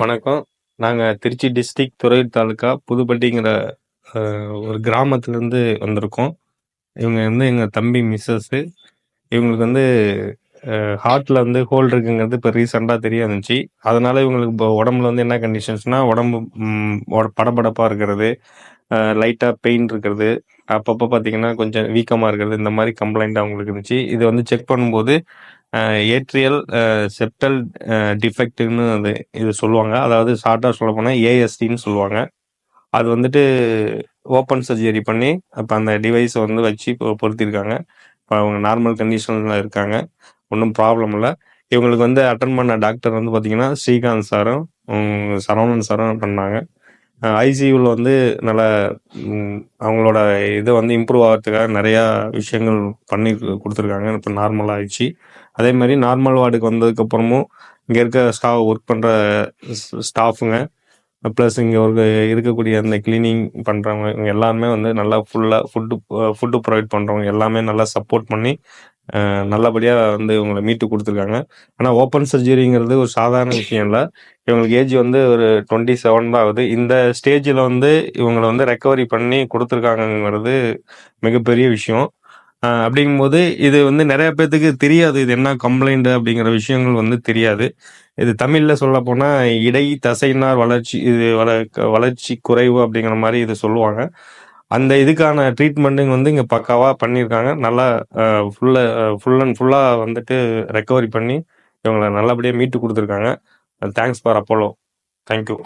வணக்கம். நாங்கள் திருச்சி டிஸ்ட்ரிக் துறை தாலுக்கா புதுப்பட்டிங்கிற ஒரு கிராமத்துலேருந்து வந்திருக்கோம். இவங்க வந்து எங்கள் தம்பி மிஸ்ஸஸ்ஸு இவங்களுக்கு வந்து ஹார்ட்டில் வந்து ஹோல் இருக்குங்கிறது இப்போ ரீசெண்டாக தெரிய வந்துச்சு. அதனால இவங்களுக்கு இப்போ உடம்புல வந்து என்ன கண்டிஷன்ஸ்னால் உடம்பு படபடப்பாக இருக்கிறது, லைட்டாக பெயின் இருக்கிறது, அப்பப்போ பார்த்தீங்கன்னா, கொஞ்சம் வீக்கமாக இருக்கிறது, இந்த மாதிரி கம்ப்ளைண்ட் அவங்களுக்கு இருந்துச்சு. இது வந்து செக் பண்ணும்போது, ஏட்ரியல் செப்டல் டிஃபெக்ட்னு அது இது சொல்லுவாங்க. அதாவது ஷார்ட்டாக சொல்ல போனால் ஏஎஸ்டின்னு சொல்லுவாங்க. அது வந்துட்டு ஓப்பன் சர்ஜரி பண்ணி, அப்போ அந்த டிவைஸை வந்து வச்சு பொ பொருத்தியிருக்காங்க. அவங்க நார்மல் கண்டிஷன்ல இருக்காங்க. ஒன்றும் ப்ராப்ளம் இல்லை இவங்களுக்கு வந்து அட்டன் பண்ண டாக்டர் வந்து பார்த்தீங்கன்னா, ஸ்ரீகாந்த் சாரும், சரவணன் சாரும் பண்ணாங்க. ஐசியூவில் வந்து நல்லா அவங்களோட இது வந்து இம்ப்ரூவ் ஆகிறதுக்காக நிறையா விஷயங்கள் பண்ணி கொடுத்துருக்காங்க இப்போ நார்மலாக நார்மல் ஆயிடுச்சு. அதே மாதிரி நார்மல் வார்டுக்கு வந்ததுக்கப்புறமும், இங்கே இருக்க ஸ்டாஃப் ஒர்க் பண்ணுற ஸ் ப்ளஸ் இங்கே ஒரு இருக்கக்கூடிய அந்த கிளீனிங் பண்ணுறவங்க இவங்க எல்லாருமே வந்து நல்லா ஃபுல்லாக ஃபுட்டு ஃபுட்டு ப்ரொவைட் பண்ணுறவங்க எல்லாமே நல்லா சப்போர்ட் பண்ணி, நல்லபடியாக வந்து இவங்கள மீட்டு கொடுத்துருக்காங்க ஆனால் ஓப்பன் சர்ஜரிங்கிறது ஒரு சாதாரண விஷயம் இல்லை இவங்களுக்கு ஏஜ் வந்து ஒரு 27 தான் ஆகுது. இந்த ஸ்டேஜில் வந்து இவங்கள வந்து ரெக்கவரி பண்ணி கொடுத்துருக்காங்கங்கிறது மிகப்பெரிய விஷயம். அப்படிங்கும்போது, இது வந்து நிறைய பேர்த்துக்கு தெரியாது. இது என்ன கம்ப்ளைண்ட் அப்படிங்கிற விஷயங்கள் வந்து தெரியாது. இது தமிழில் சொல்ல போனால் இடை தசைனார் வளர்ச்சி இது வள வளர்ச்சி குறைவு அப்படிங்கிற மாதிரி இது சொல்லுவாங்க. அந்த இதுக்கான ட்ரீட்மெண்ட்டுங்க வந்து இங்கே பக்காவாக பண்ணியிருக்காங்க. நல்லா ஃபுல்லாக ஃபுல் அண்ட் ஃபுல்லாக வந்துட்டு ரெக்கவரி பண்ணி, இவங்கள நல்லபடியாக மீட்டு கொடுத்துருக்காங்க thanks for Apollo. Thank you.